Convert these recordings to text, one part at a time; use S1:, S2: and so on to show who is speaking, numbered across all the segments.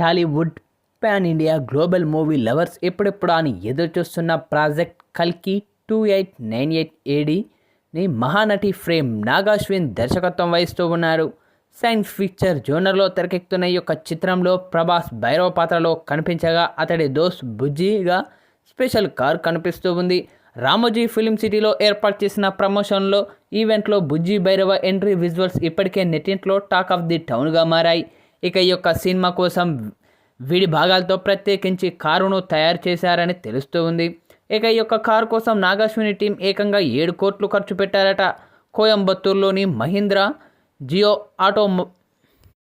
S1: Tollywood pan India global movie lovers ఎప్పుడెప్పుడు అని ఎదురుచూస్తున్న ప్రాజెక్ట్ కల్కి టూ ఎయిట్ నైన్ ఎయిట్ ఏడీని మహానటి ఫ్రేమ్ నాగాశ్విన్ దర్శకత్వం వహిస్తూ ఉన్నారు. సైన్స్ ఫిక్చర్ జోనర్లో తెరకెక్కుతున్న ఈ యొక్క చిత్రంలో ప్రభాస్ భైరవ పాత్రలో కనిపించగా అతడి దోస్త్ బుజ్జిగా స్పెషల్ కార్ కనిపిస్తూ ఉంది. రామోజీ ఫిలిం సిటీలో ఏర్పాటు చేసిన ప్రమోషన్లో ఈవెంట్లో బుజ్జి భైరవ ఎంట్రీ విజువల్స్ ఇప్పటికే నెట్టింట్లో టాక్ ఆఫ్ ది టౌన్గా మారాయి. ఇక ఈ యొక్క సినిమా కోసం విడి భాగాలతో ప్రత్యేకించి కారును తయారు చేశారని తెలుస్తూ ఉంది. ఇక ఈ యొక్క కారు కోసం నాగాశ్విని టీం ఏకంగా ఏడు కోట్లు ఖర్చు పెట్టారట. కోయంబత్తూరులోని మహీంద్రా జియో ఆటో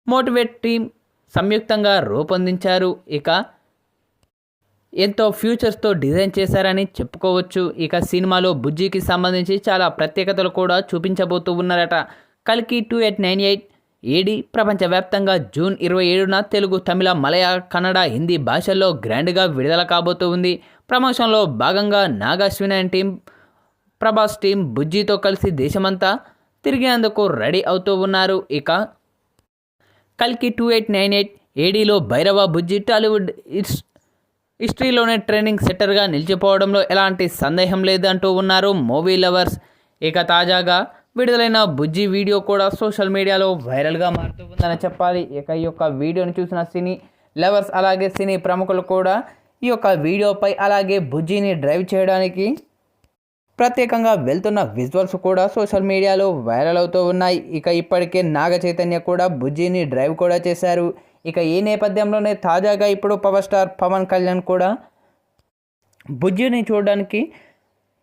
S1: మోటివేట్ టీం సంయుక్తంగా రూపొందించారు. ఇక ఎంతో ఫ్యూచర్స్తో డిజైన్ చేశారని చెప్పుకోవచ్చు. ఇక సినిమాలో బుజ్జికి సంబంధించి చాలా ప్రత్యేకతలు కూడా చూపించబోతూ ఉన్నారట. కల్కి two eight nine eight AD ప్రపంచవ్యాప్తంగా జూన్ ఇరవై ఏడున తెలుగు తమిళ మలయాళ కన్నడ హిందీ భాషల్లో గ్రాండ్గా విడుదల కాబోతూ ఉంది ప్రమోషన్లో భాగంగా నాగాశ్విన్ టీం ప్రభాస్ టీం బుజ్జితో కలిసి దేశమంతా తిరిగేందుకు రెడీ అవుతూ ఉన్నారు. ఇక కల్కి టూ ఎయిట్ నైన్ ఎయిట్ ఏడీలో భైరవ బుజ్జి టాలీవుడ్ హిస్టరీలోనే ట్రైనింగ్ సెట్టర్గా నిలిచిపోవడంలో ఎలాంటి సందేహం లేదంటూ ఉన్నారు మూవీ లవర్స్. ఇక తాజాగా విడుదలైన బుజ్జి వీడియో కూడా సోషల్ మీడియాలో వైరల్గా మారుతూ ఉందని చెప్పాలి. ఇక ఈ యొక్క వీడియోను చూసిన సినీ లవర్స్ అలాగే సినీ ప్రముఖులు కూడా ఈ యొక్క వీడియోపై అలాగే బుజ్జిని డ్రైవ్ చేయడానికి ప్రత్యేకంగా వెళ్తున్న విజువల్స్ కూడా సోషల్ మీడియాలో వైరల్ అవుతూ ఉన్నాయి. ఇక ఇప్పటికే నాగ చైతన్య కూడా బుజ్జిని డ్రైవ్ కూడా చేశారు. ఇక ఈ నేపథ్యంలోనే తాజాగా ఇప్పుడు పవర్ స్టార్ పవన్ కళ్యాణ్ కూడా బుజ్జిని చూడడానికి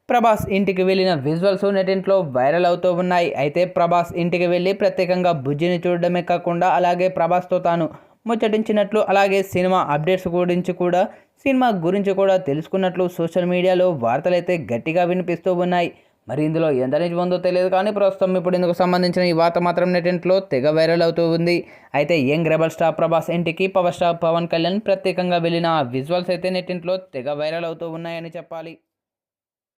S1: ప్రభాస్ ఇంటికి వెళ్ళిన విజువల్స్ నెటింట్లో వైరల్ అవుతూ ఉన్నాయి. అయితే ప్రభాస్ ఇంటికి వెళ్ళి ప్రత్యేకంగా బుజ్జిని చూడడమే కాకుండా అలాగే ప్రభాస్తో తాను ముచ్చటించినట్లు అలాగే సినిమా అప్డేట్స్ గురించి కూడా సినిమా గురించి కూడా తెలుసుకున్నట్లు సోషల్ మీడియాలో వార్తలైతే గట్టిగా వినిపిస్తూ ఉన్నాయి. మరి ఇందులో ఎంత నిజం ఉందో తెలియదు కానీ ప్రస్తుతం ఇప్పుడు ఇందుకు సంబంధించిన ఈ వార్త మాత్రం నెటింట్లో తెగ వైరల్ అవుతూ ఉంది. అయితే యంగ్ రెబల్ స్టార్ ప్రభాస్ ఇంటికి పవర్ స్టార్ పవన్ కళ్యాణ్ ప్రత్యేకంగా వెళ్ళిన విజువల్స్ అయితే నెటింట్లో తెగ వైరల్ అవుతూ ఉన్నాయని చెప్పాలి.